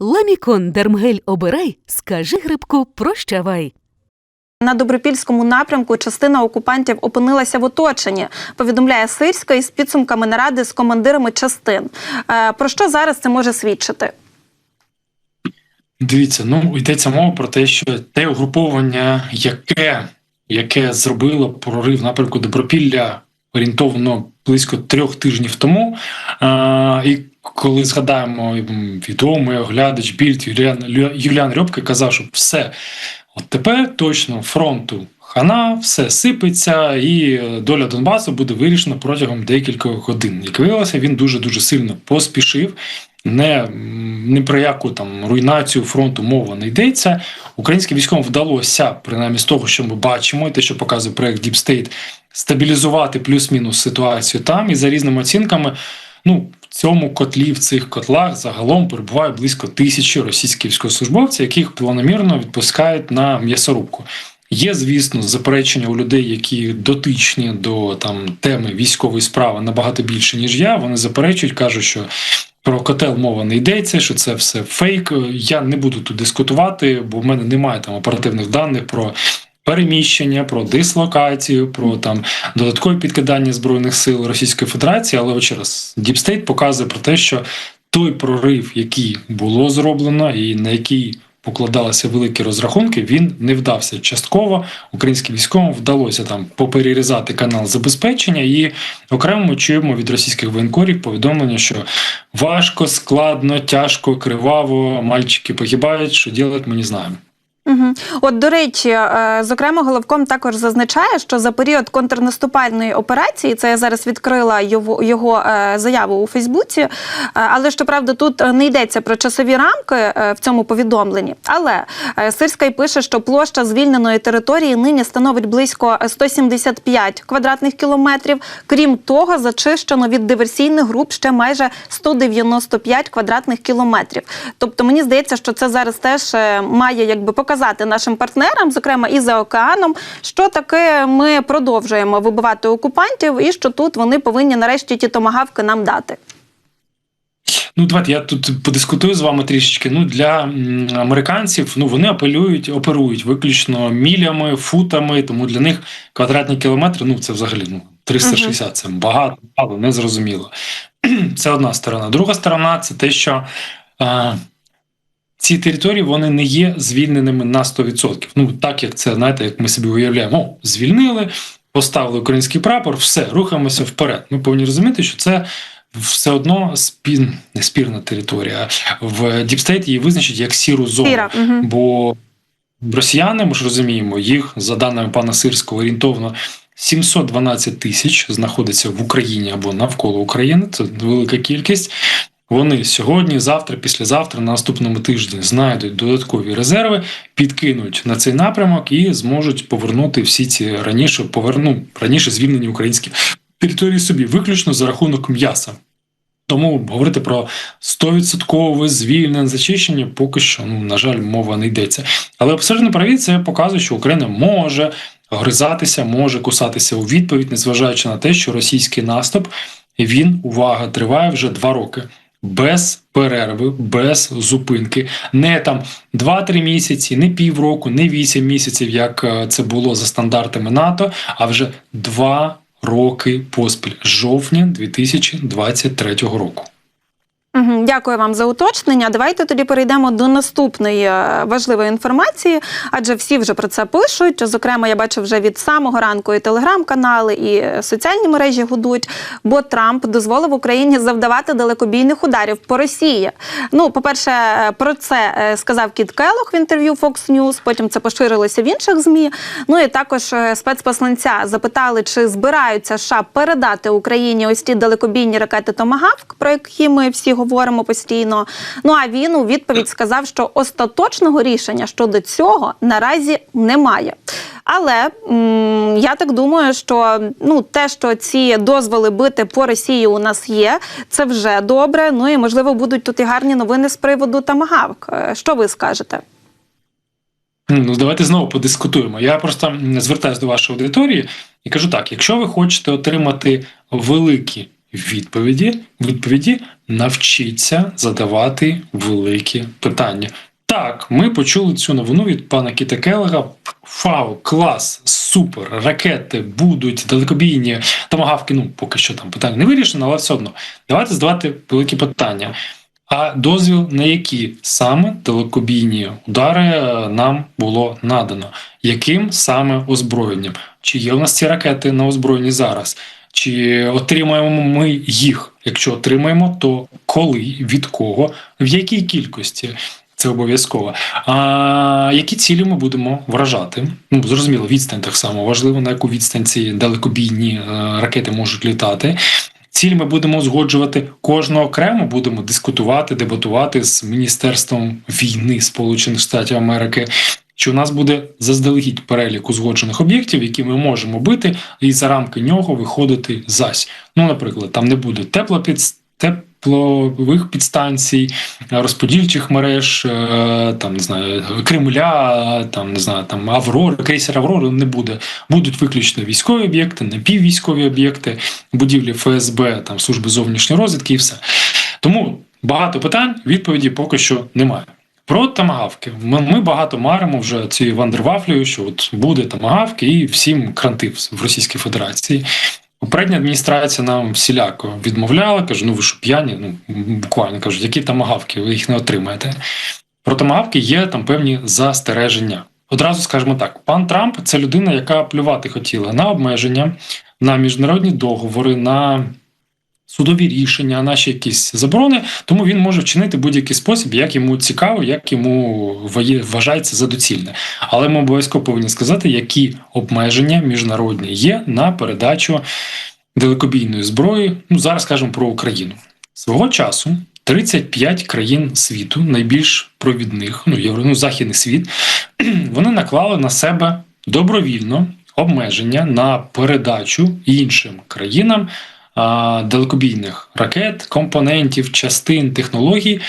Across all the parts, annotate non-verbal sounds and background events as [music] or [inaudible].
Ламікон Дермгель обирай, скажи грибку прощавай. На добропільському напрямку частина окупантів опинилася в оточенні. Повідомляє Сирська із підсумками наради з командирами частин. Е, Про що зараз це може свідчити? Дивіться, ну йдеться мова про те, що те угруповання, яке яке зробило прорив напрямку Добропілля орієнтовно близько трьох тижнів тому. А, І коли згадаємо відомий оглядач більд Юліан, Юліан Рьопки казав, що все, от тепер точно фронту хана, все сипеться, і е, доля Донбасу буде вирішена протягом декількох годин. Як виявилося, він дуже дуже сильно поспішив. Не, не про яку там руйнацію фронту мова не йдеться. Українським військовим вдалося, принаймні з того, що ми бачимо, і те, що показує проект Deep State, стабілізувати плюс-мінус ситуацію там. І за різними оцінками, ну цьому котлі, в цих котлах загалом перебуває близько тисячі російських військовослужбовців, яких планомірно відпускають на м'ясорубку. Є, звісно, заперечення у людей, які дотичні до там теми військової справи набагато більше, ніж я. Вони заперечують, кажуть, що про котел мова не йдеться, що це все фейк. Я не буду тут дискутувати, бо в мене немає там оперативних даних про переміщення, про дислокацію, про там додаткові підкидання збройних сил Російської Федерації. Але Deep State показує про те, що той прорив, який було зроблено, і на який покладалися великі розрахунки, він не вдався частково. Українським військовим вдалося там поперерізати канал забезпечення, і окремо чуємо від російських воєнкорів повідомлення, що важко, складно, тяжко, криваво, мальчики погибають, що робити ми не знаємо. Угу. От до речі, е, зокрема, головком також зазначає, що за період контрнаступальної операції, це я зараз відкрила його, його е, заяву у Фейсбуці, е, але щоправда, тут не йдеться про часові рамки в цьому повідомленні. Але Сирська пише, що площа звільненої території нині становить близько 175 квадратних кілометрів. Крім того, зачищено від диверсійних груп ще майже 195 квадратних кілометрів. Тобто, мені здається, що це зараз теж має якби показати нашим партнерам, зокрема і за океаном, що таке ми продовжуємо вибивати окупантів, і що тут вони повинні нарешті ті томагавки нам дати. Ну, давайте я тут подискутую з вами трішечки. Ну, для американців ну вони апелюють, оперують виключно мілями, футами, тому для них квадратні кілометри, ну це взагалі ну 360 це багато, але не. [clears throat] Це одна сторона. Друга сторона це те, що а, ці території вони не є звільненими на 100%. Ну так як це, знаєте, як ми собі уявляємо, О, звільнили, поставили український прапор, все, рухаємося вперед. Ми повинні розуміти, що це все одно спін, не спірна територія. В State її визначить як сіру зону. Сіра, угу. Бо росіяни, ми ж розуміємо, їх, за даними пана Сирського, орієнтовно 712 тисяч знаходиться в Україні або навколо України. Це велика кількість. Вони сьогодні, завтра, післязавтра, на наступному тижні знайдуть додаткові резерви, підкинуть на цей напрямок і зможуть повернути всі ці раніше поверну раніше звільнені українські території собі, виключно за рахунок м'яса. Тому говорити про 100% звільнене зачищення поки що, ну на жаль, мова не йдеться. Але абсолютно праві це показує, що Україна може гризатися, може кусатися у відповідь, незважаючи на те, що російський наступ він увага триває вже два роки. Без перерви, без зупинки, не там 2-3 місяці, не півроку, не 8 місяців, як е, це було за стандартами НАТО, а вже 2 роки поспіль жовтня 2023 року. Дякую вам за уточнення. Давайте тоді перейдемо до наступної е, важливої інформації, адже всі вже про це пишуть. Зокрема, я бачу вже від самого ранку і телеграм-канали, і е, соціальні мережі гудуть. Бо Трамп дозволив Україні завдавати далекобійних ударів по Росії. Ну, по-перше, е, про це сказав Кіт Келлог в інтерв'ю Fox News, Потім це поширилося в інших змі. Ну і також спецпосланця запитали, чи збираються США передати Україні ось ті далекобійні ракети Томагавк, про які ми всі говоримо постійно. Ну а він у відповідь сказав, що остаточного рішення щодо цього наразі немає. Але м, я так думаю, що ну те, що ці дозволи бити по Росії у нас є, це вже добре. Ну і можливо будуть тут і гарні новини з приводу Тамагавк. Е, Що ви скажете? Ну, давайте знову подискутуємо. Я просто звертаюся до вашої аудиторії і кажу так: якщо ви хочете отримати великі відповіді, відповіді навчиться задавати великі питання. Так, ми почули цю новину від пана Кіта Келлера. Фау, клас, супер, ракети будуть далекобійні тамагавки. Ну, поки що там питання не вирішено, але все одно. Давайте задавати великі питання. А дозвіл на які саме далекобійні удари е, нам було надано? Яким саме озброєнням? Чи є у нас ці ракети на озброєнні зараз? Чи отримаємо ми їх? Якщо отримаємо, то коли, від кого, в якій кількості? Це обов'язково. А які цілі ми будемо вражати? Ну зрозуміло, відстань так само важливо, на яку відстань ці далекобійні е, ракети можуть літати. Ціль ми будемо узгоджувати кожного окремо, будемо дискутувати, дебатувати з Міністерством війни Сполучених Штатів Америки. Чи у нас буде заздалегідь перелік узгоджених об'єктів, які ми можемо бити, і за рамки нього виходити зась? Ну, наприклад, там не буде теплових підстанцій, розподільчих мереж, е, там не знаю, Кремля, там не знаю, там Аврори, крейсер Аврори не буде. Будуть виключно військові об'єкти, напіввійськові об'єкти, будівлі ФСБ, там служби зовнішньої розвідки і все. Тому багато питань, відповіді поки що немає. Про тамагавки. Ми, ми багато маримо вже цією вандервафлею, що от буде тамагавки і всім кранти в Російській Федерації. Попередня адміністрація нам всіляко відмовляла, каже, ну ви що п'яні, ну буквально кажуть, які тамагавки, ви їх не отримаєте. Про тамагавки є там певні застереження. Одразу скажемо так: пан Трамп це людина, яка плювати хотіла на обмеження, на міжнародні договори, на судові рішення, наші якісь заборони, тому він може вчинити будь-який спосіб, як йому цікаво, як йому вважається за доцільне. Але ми обов'язково повинні сказати, які обмеження міжнародні є на передачу далекобійної зброї. Ну зараз кажемо про Україну свого часу. 35 країн світу, найбільш провідних, ну євро, ну, західний світ, [clears throat] вони наклали на себе добровільно обмеження на передачу іншим країнам далекобійних ракет, компонентів, частин, технологій.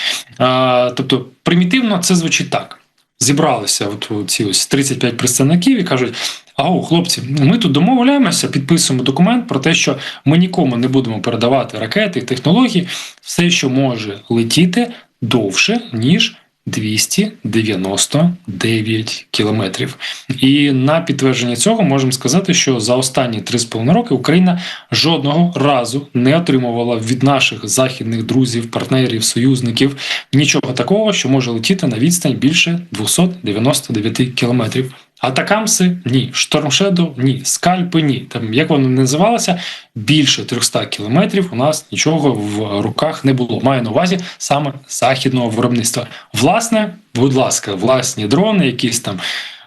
Тобто, примітивно це звучить так: зібралися от ці ось 35 представників і кажуть. Аго, хлопці, ми тут домовляємося, підписуємо документ про те, що ми нікому не будемо передавати ракети, технології, все, що може летіти довше, ніж 299 кілометрів. І на підтвердження цього можемо сказати, що за останні 3,5 роки Україна жодного разу не отримувала від наших західних друзів, партнерів, союзників нічого такого, що може летіти на відстань більше 299 кілометрів. Атакамси ні, Штормшеду ні, скальпи ні. Там як воно не називалося, більше 300 кілометрів у нас нічого в руках не було. Маю на увазі саме західного виробництва. Власне, будь ласка, власні дрони, якісь там.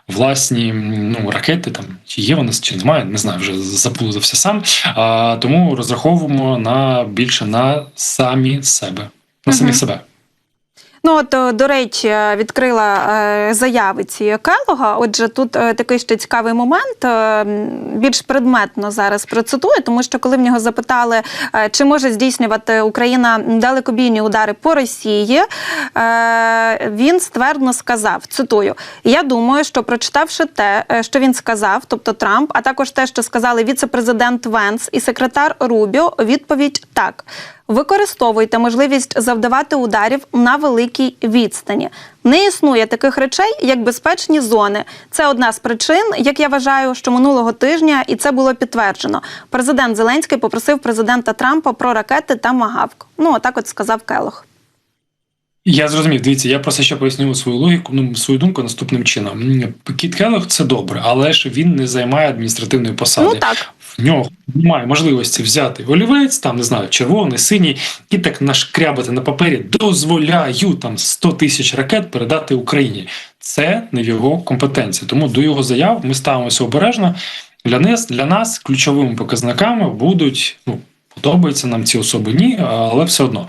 Власні ну, ракети там чи є вони чи немає, не знаю, вже заплутався сам. А, Тому розраховуємо на більше на самі себе, на самі uh себе. Ну от е, до речі, відкрила е, заяви цієї Келога. Отже, тут е, такий ще цікавий момент. Більш предметно зараз процитую, тому що коли в нього запитали, чи може здійснювати Україна далекобійні удари по Росії, він ствердно сказав: цитую: Я думаю, що прочитавши те, що він сказав, тобто Трамп, а також те, що сказали віце-президент Венс і секретар Рубіо, відповідь так. Використовуйте можливість завдавати ударів на великій відстані. Не існує таких речей, як безпечні зони. Це одна з причин, як я вважаю, що минулого тижня і це було підтверджено. Президент Зеленський попросив президента Трампа про ракети та магавк. Ну отак, от сказав Келох. Я зрозумів. Дивіться, я просто ще поясню свою логіку, ну свою думку наступним чином. Кіт Келох це добре, але ж він не займає адміністративної посади. Ну так в нього немає можливості взяти олівець, там не знаю, червоний, синій, і так нашкрябати на папері дозволяю там 100 тисяч ракет передати Україні. Це не в його компетенції. Тому до його заяв ми ставимося обережно. Для нас для нас ключовими показниками будуть ну подобаються нам ці особи, ні, але все одно.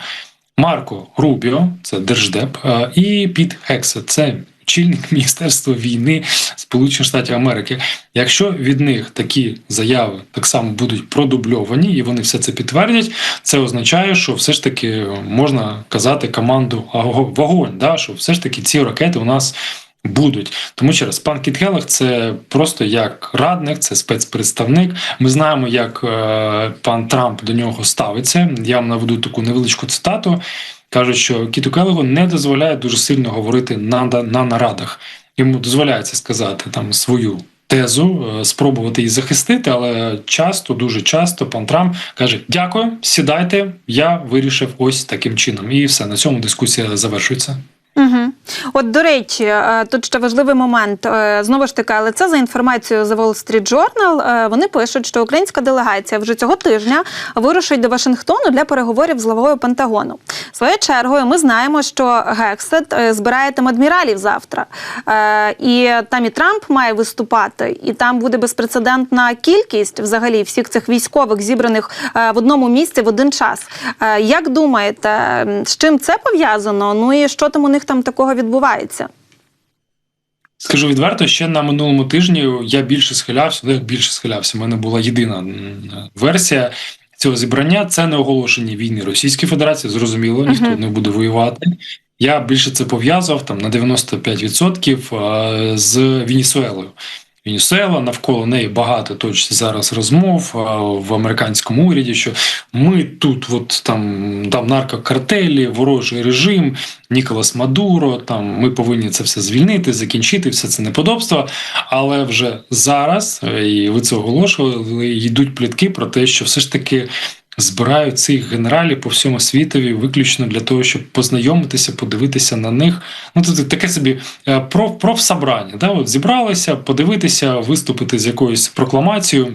Марко Рубіо, це держдеп, і Піт Хекса, це очільник [laughs] Міністерства війни Сполучених Штатів Америки. Якщо від них такі заяви так само будуть продубльовані і вони все це підтвердять, це означає, що все ж таки можна казати команду вогонь, да, що все ж таки ці ракети у нас Будуть тому через пан Кіт це просто як радник, це спецпредставник. Ми знаємо, як е, пан Трамп до нього ставиться. Я вам наведу таку невеличку цитату. Кажуть, що Кіту Келлогу не дозволяє дуже сильно говорити на, на нарадах. Йому дозволяється сказати там свою тезу, е, спробувати її захистити, але часто, дуже часто, пан Трамп каже: Дякую, сідайте, я вирішив ось таким чином. І все на цьому дискусія завершується. Угу. От до речі, е, тут ще важливий момент. Е, Знову ж таки, але це за інформацією The Wall Street Journal. Е, Вони пишуть, що українська делегація вже цього тижня вирушить до Вашингтону для переговорів з главою Пентагону. Своєю чергою, ми знаємо, що Гексет збирає там адміралів завтра, і там і Трамп має виступати, і там буде безпрецедентна кількість взагалі всіх цих військових зібраних в одному місці в один час. Як думаєте, з чим це пов'язано? Ну і що там у них там такого відбувається? Скажу відверто, ще на минулому тижні я більше схилявся, ну більше схилявся. У мене була єдина версія цього зібрання. Це не оголошення війни Російської Федерації. Зрозуміло, ніхто Мгм. не буде воювати. Я більше це пов'язував там на 95% а, з Венесуелою. Венесуела, навколо неї багато точно зараз розмов в американському уряді, що ми тут, от там, там наркокартелі, ворожий режим, Ніколас Мадуро, там ми повинні це все звільнити, закінчити все це неподобство. Але вже зараз, е, і ви це оголошували, йдуть плітки про те, що все ж таки збирають цих генералів по всьому світові виключно для того, щоб познайомитися, подивитися на них. Ну це таке собі е, проф, профсобрання. Да? От зібралися, подивитися, виступити з якоюсь прокламацією,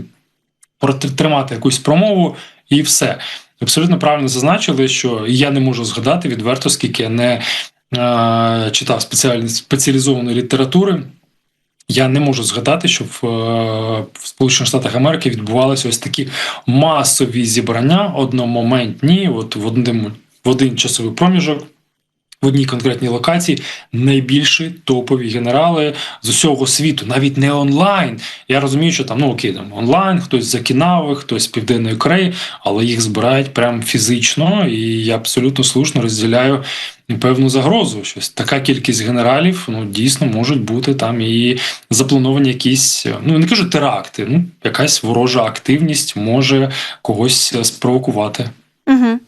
протримати якусь промову і все. Абсолютно правильно зазначили, що я не можу згадати відверто, скільки я не е, читав спеціалізованої літератури. Я не можу згадати, що в, е, в Сполучених Штатах Америки відбувалися ось такі масові зібрання одномоментні, от в один, в один часовий проміжок. В одній конкретній локації найбільші топові генерали з усього світу, навіть не онлайн. Я розумію, що там ну окей, там онлайн, хтось з Окінави, хтось з Південної Кореї, але їх збирають прям фізично, і я абсолютно слушно розділяю певну загрозу. Щось така кількість генералів ну дійсно можуть бути там і заплановані якісь, ну не кажу теракти, ну якась ворожа активність може когось спровокувати. Угу.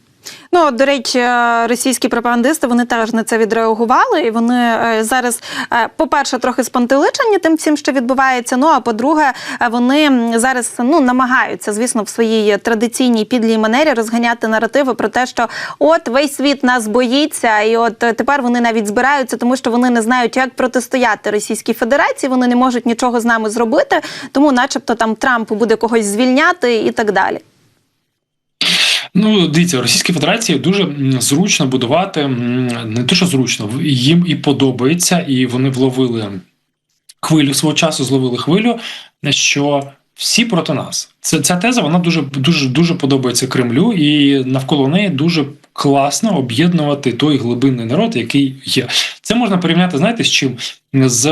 Ну, до речі, е, російські пропагандисти вони теж на це відреагували, і вони е, зараз, е, по-перше, трохи спантеличені тим всім, що відбувається. Ну а по-друге, вони зараз ну намагаються, звісно, в своїй традиційній підлій манері розганяти наративи про те, що от весь світ нас боїться, і от тепер вони навіть збираються, тому що вони не знають, як протистояти Російській Федерації. Вони не можуть нічого з нами зробити, тому, начебто, там Трамп буде когось звільняти і так далі. Ну, дивіться, Російській Федерації дуже зручно будувати, не те, що зручно, їм і подобається, і вони вловили хвилю свого часу, зловили хвилю, що всі проти нас. Це ця теза вона дуже дуже дуже подобається Кремлю, і навколо неї дуже класно об'єднувати той глибинний народ, який є. Це можна порівняти, знаєте, з чим? З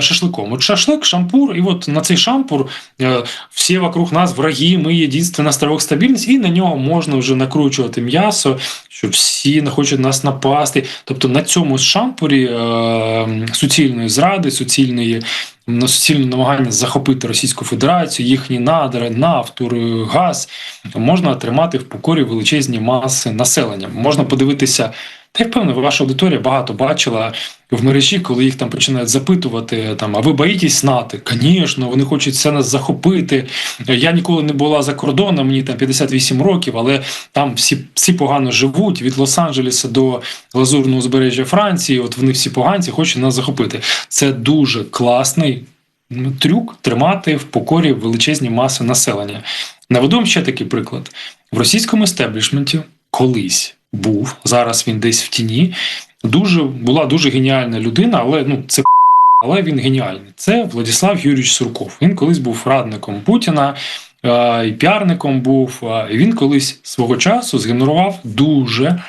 шашликом. От шашлик, шампур, і от на цей шампур е, всі вокруг нас враги, ми єдинство на островок стабільність, і на нього можна вже накручувати м'ясо, що всі не хочуть нас напасти. Тобто на цьому шампурі е, суцільної зради, суцільної на суцільне намагання захопити Російську Федерацію, їхні надри, нафту, газ можна тримати в покорі величезні маси населення. Можна подивитися. Та я впевнений, ваша аудиторія багато бачила в мережі, коли їх там починають запитувати: там, а ви боїтесь НАТО? Звісно, вони хочуть все нас захопити. Я ніколи не була за кордоном, мені там 58 років, але там всі, всі погано живуть від Лос-Анджелеса до Лазурного узбережжя Франції. От вони всі поганці хочуть нас захопити. Це дуже класний ну, трюк тримати в покорі величезні маси населення. Наведу ще такий приклад: в російському естеблішменті колись був, зараз він десь в тіні. Дуже була дуже геніальна людина, але ну це але він геніальний. Це Владислав Юрійович Сурков. Він колись був радником Путіна. е, І піарником був, е, і він колись свого часу згенерував дуже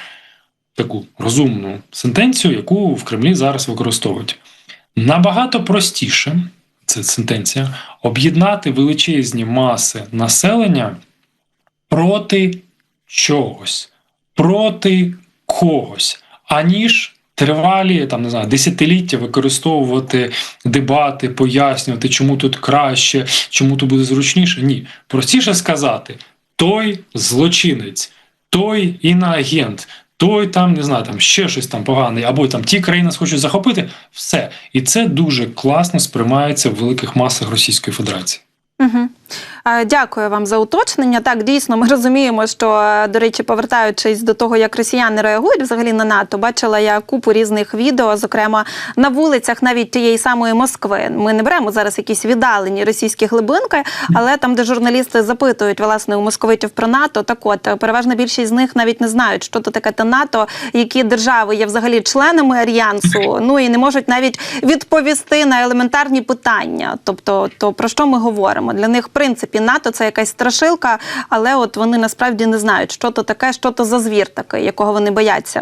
таку розумну сентенцію, яку в Кремлі зараз використовують. Набагато простіше, це сентенція, об'єднати величезні маси населення проти чогось, проти когось, аніж тривалі там не знаю десятиліття використовувати дебати, пояснювати, чому тут краще, чому тут буде зручніше. Ні, простіше сказати, той злочинець, той іноагент, той там не знаю, там ще щось там поганий, або там ті країни нас хочуть захопити. Все, і це дуже класно сприймається в великих масах Російської Федерації. Угу. Дякую вам за уточнення. Так, дійсно, ми розуміємо, що, е, до речі, повертаючись до того, як росіяни реагують взагалі на НАТО, бачила я купу різних відео, зокрема на вулицях навіть тієї самої Москви. Ми не беремо зараз якісь віддалені російські глибинки, але там, де журналісти запитують власне у московитів про НАТО, так от переважна більшість з них навіть не знають, що то таке те НАТО, які держави є взагалі членами альянсу. Ну і не можуть навіть відповісти на елементарні питання. Тобто, то про що ми говоримо? Для них принципі НАТО це якась страшилка, але от вони насправді не знають, що то таке, що то за звір такий, якого вони бояться.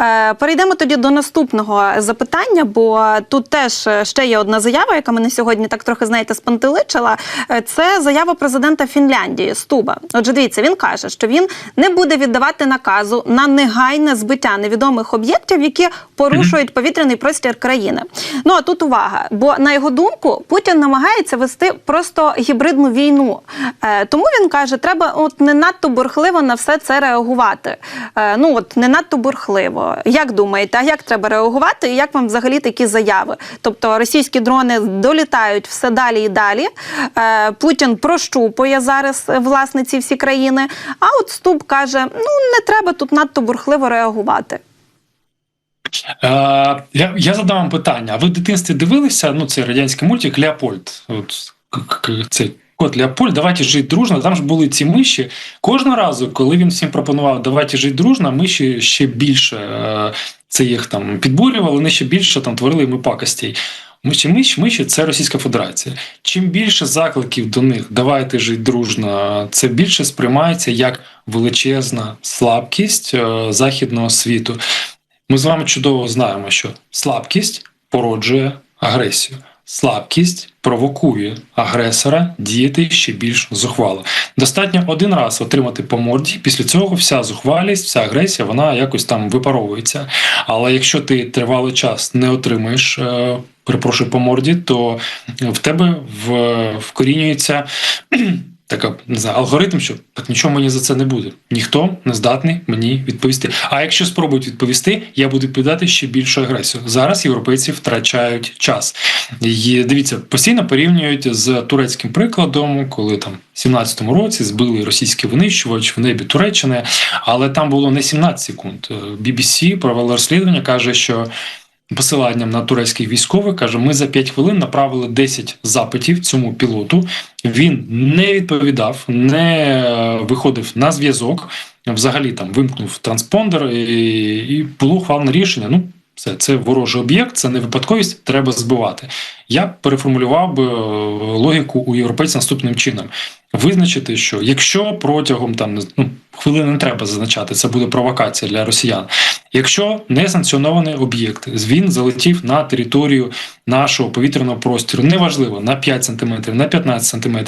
Е, перейдемо тоді до наступного запитання, бо тут теж ще є одна заява, яка мене сьогодні так трохи знаєте спантеличила. Е, Це заява президента Фінляндії Стуба. Отже, дивіться, він каже, що він не буде віддавати наказу на негайне збиття невідомих об'єктів, які порушують повітряний простір країни. Ну а тут увага, бо на його думку Путін намагається вести просто гібридну війну. Е, тому він каже, треба от не надто бурхливо на все це реагувати. Е, ну от не надто бурхливо. Як думаєте, а як треба реагувати? І як вам взагалі такі заяви? Тобто російські дрони долітають все далі і далі. Е, Путін прощупує зараз власне ці всі країни. А от Ступ каже: ну не треба тут надто бурхливо реагувати. Е, я, я задам вам питання. А ви в дитинстві дивилися? Ну, це радянський мультик Леопольд. От цей кот Леопольд, давайте жити дружно. Там ж були ці миші. Кожного разу, коли він всім пропонував давайте жити дружно, миші ще більше е, це їх там підбурювали, вони ще більше там творили йому пакостей. Миші, миші, миші це Російська Федерація. Чим більше закликів до них давайте жити дружно, це більше сприймається як величезна слабкість е, західного світу. Ми з вами чудово знаємо, що слабкість породжує агресію. Слабкість провокує агресора діяти ще більш зухвало. Достатньо один раз отримати по морді. Після цього вся зухвалість, вся агресія, вона якось там випаровується. Але якщо ти тривалий час не отримаєш, е, перепрошую по морді, то в тебе в, вкорінюється така не знаю, алгоритм, що так нічого мені за це не буде. Ніхто не здатний мені відповісти. А якщо спробують відповісти, я буду відповідати ще більшу агресію. Зараз європейці втрачають час. І дивіться, постійно порівнюють з турецьким прикладом, коли там в 17-му році збили російський винищувач в небі Туреччини, але там було не 17 секунд. BBC провело розслідування, каже, що. Посиланням на турецьких військових каже, ми за 5 хвилин направили 10 запитів цьому пілоту. Він не відповідав, не е, виходив на зв'язок. Взагалі там вимкнув транспондер і, і було ухвалене рішення. Ну, все, це ворожий об'єкт, це не випадковість, треба збивати. Я переформулював би е, логіку у європейців наступним чином: визначити, що якщо протягом там ну, хвилини не треба зазначати, це буде провокація для росіян. Якщо не санкціонований об'єкт, він залетів на територію нашого повітряного простору, неважливо на 5 см, на 15 см,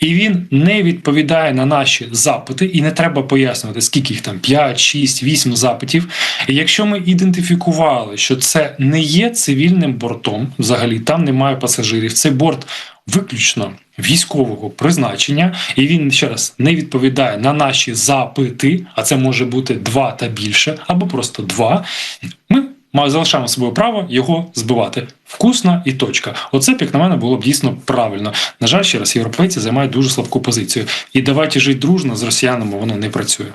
і він не відповідає на наші запити, і не треба пояснювати, скільки їх там 5, 6, 8 запитів. І якщо ми ідентифікували, що це не є цивільним бортом, взагалі там немає пасажирів, цей борт виключно військового призначення, і він ще раз не відповідає на наші запити, а це може бути два та більше, або просто два. Ми залишаємо собою право його збивати. Вкусно і точка. Оце, як на мене, було б дійсно правильно. На жаль, ще раз, європейці займають дуже слабку позицію. І давайте жити дружно з росіянами, воно не працює.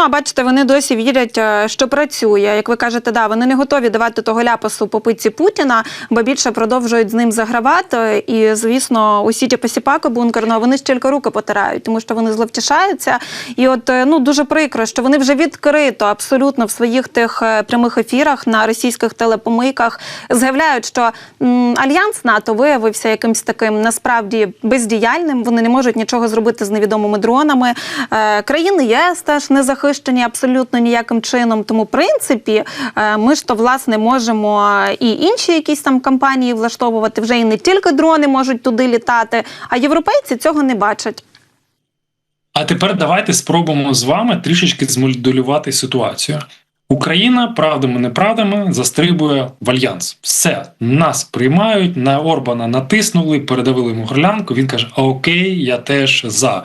Ну, а бачите, вони досі вірять, е, що працює. Як ви кажете, да, вони не готові давати того ляпасу по пиці Путіна, бо більше продовжують з ним загравати. І, звісно, усі ті посіпаки бункерного вони ж тільки руки потирають, тому що вони зловтішаються. І от е, ну дуже прикро, що вони вже відкрито абсолютно в своїх тих е, прямих ефірах на російських телепомийках заявляють, що м, альянс НАТО виявився якимсь таким насправді бездіяльним. Вони не можуть нічого зробити з невідомими дронами. Е, країни ЄС теж не захищені абсолютно ніяким чином. Тому, в принципі, е, ми ж то власне можемо і інші якісь там кампанії влаштовувати. Вже і не тільки дрони можуть туди літати, а європейці цього не бачать. А тепер давайте спробуємо з вами трішечки змоделювати ситуацію. Україна правдами неправдами застрибує в альянс. Все нас приймають на Орбана натиснули, передавили йому горлянку. Він каже: Окей, я теж за.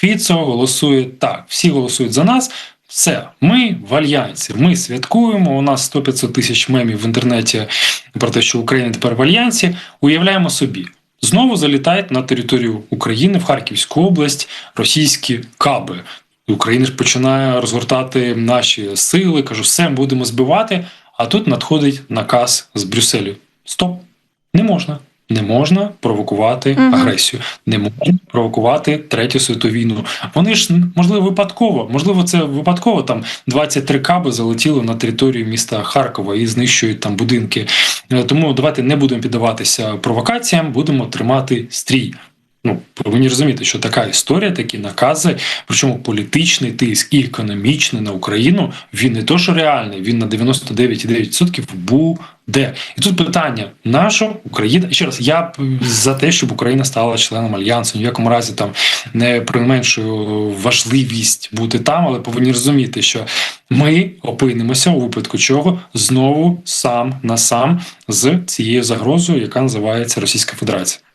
Фіцо голосує так. Всі голосують за нас. Все, ми в альянсі. Ми святкуємо. У нас 100-500 тисяч мемів в інтернеті про те, що Україна тепер в альянсі. Уявляємо собі. Знову залітають на територію України в Харківську область російські каби. Україна ж починає розгортати наші сили, кажу, все будемо збивати. А тут надходить наказ з Брюсселю: Стоп, не можна. Не можна провокувати Мгм. агресію, не можна провокувати третю світову війну. Вони ж можливо випадково, можливо, це випадково. Там 23 каби залетіли на територію міста Харкова і знищують там будинки. Е, Тому давайте не будемо піддаватися провокаціям, будемо тримати стрій. Ну, повинні розуміти, що така історія, такі накази, причому політичний тиск і економічний на Україну, він не то, що реальний, він на 99,9% буде. І тут питання: нащо Україна? Ще раз, я за те, щоб Україна стала членом альянсу. Ні в якому разі там не применшую важливість бути там, але повинні розуміти, що ми опинимося у випадку чого знову сам на сам з цією загрозою, яка називається Російська Федерація.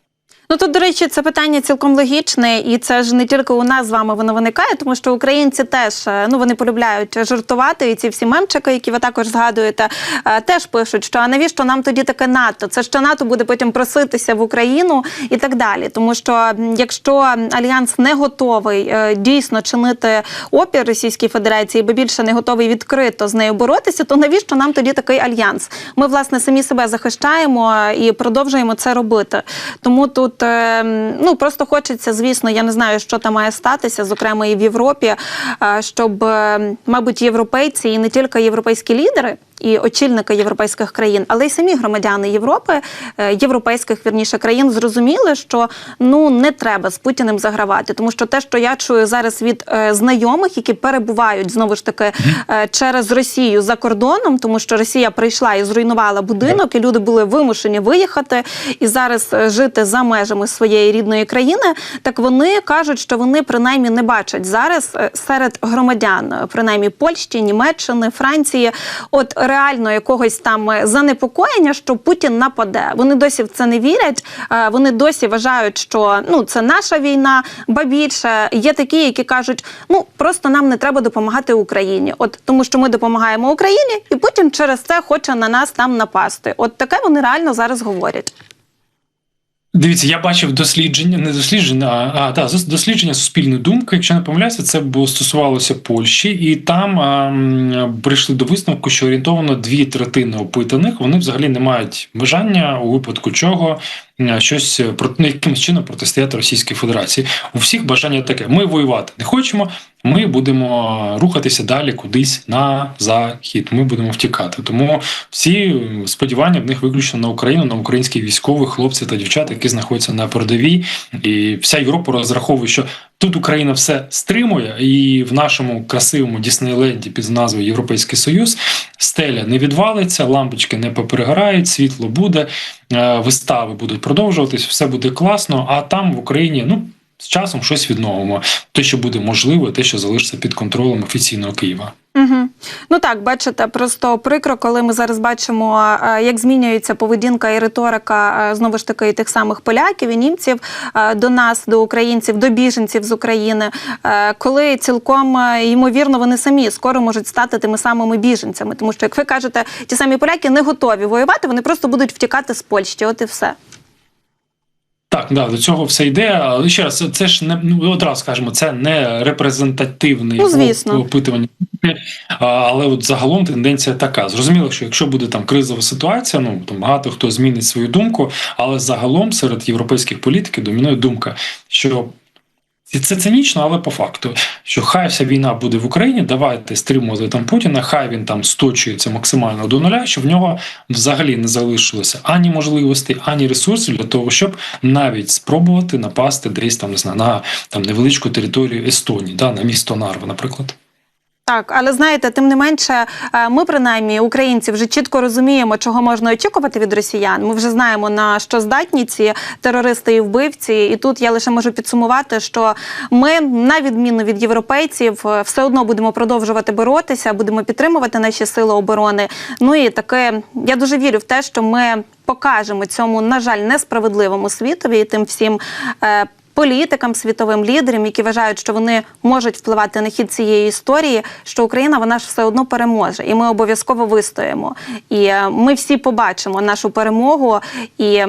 Ну тут, до речі, це питання цілком логічне, і це ж не тільки у нас з вами воно виникає, тому що українці теж е, ну вони полюбляють жартувати. І ці всі мемчики, які ви також згадуєте, е, теж пишуть, що а навіщо нам тоді таке НАТО? Це що НАТО буде потім проситися в Україну і так далі. Тому що якщо альянс не готовий е, дійсно чинити опір Російській Федерації, бо більше не готовий відкрито з нею боротися, то навіщо нам тоді такий альянс? Ми власне самі себе захищаємо і продовжуємо це робити. Тому тут ну просто хочеться, звісно, я не знаю, що там має статися, зокрема і в Європі, е, щоб, е, мабуть, європейці і не тільки європейські лідери. І очільники європейських країн, але й самі громадяни Європи, е, європейських вірніше країн, зрозуміли, що ну не треба з Путіним загравати, тому що те, що я чую зараз від е, знайомих, які перебувають знову ж таки е, через Росію за кордоном, тому що Росія прийшла і зруйнувала будинок, і люди були вимушені виїхати і зараз жити за межами своєї рідної країни. Так вони кажуть, що вони принаймні не бачать зараз серед громадян, принаймні Польщі, Німеччини, Франції, от реально якогось там е, занепокоєння, що Путін нападе. Вони досі в це не вірять. е, Вони досі вважають, що ну це наша війна, ба більше є такі, які кажуть, ну просто нам не треба допомагати Україні, от тому, що ми допомагаємо Україні, і Путін через це хоче на нас там напасти. От таке вони реально зараз говорять. Дивіться, я бачив дослідження, не дослідження, а, та, дослідження суспільної думки. Якщо не помиляюся, це було стосувалося Польщі, і там а, прийшли до висновку, що орієнтовано дві третини опитаних вони взагалі не мають бажання у випадку чого щось проти ну, якимось чином протистояти Російській Федерації. У всіх бажання таке: ми воювати не хочемо. Ми будемо рухатися далі кудись на захід. Ми будемо втікати. Тому всі сподівання в них виключно на Україну, на українських військових хлопців та дівчат, які знаходяться на передовій, і вся Європа розраховує, що тут Україна все стримує, і в нашому красивому Діснейленді під назвою Європейський Союз стеля не відвалиться, лампочки не поперегорають, світло буде, е, вистави будуть продовжуватись, все буде класно. А там в Україні, ну. З часом щось відновимо, те, що буде можливо, те, що залишиться під контролем офіційного Києва. Угу. Ну так, бачите, просто прикро, коли ми зараз бачимо, як змінюється поведінка і риторика знову ж таки і тих самих поляків і німців до нас, до українців, до біженців з України, коли цілком ймовірно вони самі скоро можуть стати тими самими біженцями, тому що, як ви кажете, ті самі поляки не готові воювати, вони просто будуть втікати з Польщі. От і все. Так, да, до цього все йде. Але ще раз, це ж не ну, одразу скажемо, це не репрезентативний Ну, звісно. опитування. Але от загалом тенденція така. Зрозуміло, що якщо буде там кризова ситуація, ну то багато хто змінить свою думку, але загалом серед європейських політиків домінує думка, що і це цинічно, але по факту, що хай вся війна буде в Україні, давайте стримувати там Путіна, хай він там сточується максимально до нуля, що в нього взагалі не залишилося ані можливостей, ані ресурсів для того, щоб навіть спробувати напасти десь там не знаю, на там невеличку територію Естонії, да, на місто Нарва, наприклад. Так, але знаєте, тим не менше, е, ми принаймні, українці, вже чітко розуміємо, чого можна очікувати від росіян. Ми вже знаємо на що здатні ці терористи і вбивці. І тут я лише можу підсумувати, що ми, на відміну від європейців, е, все одно будемо продовжувати боротися, будемо підтримувати наші сили оборони. Ну і таке, я дуже вірю в те, що ми покажемо цьому, на жаль, несправедливому світові і тим всім. е, політикам, світовим лідерам, які вважають, що вони можуть впливати на хід цієї історії, що Україна вона ж все одно переможе, і ми обов'язково вистоїмо. І е, ми всі побачимо нашу перемогу. І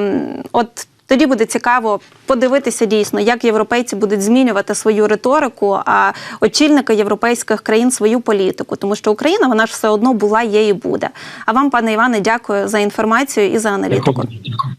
от тоді буде цікаво подивитися дійсно, як європейці будуть змінювати свою риторику, а очільники європейських країн свою політику, тому що Україна вона ж все одно була, є і буде. А вам, пане Іване, дякую за інформацію і за аналітику. Дякую.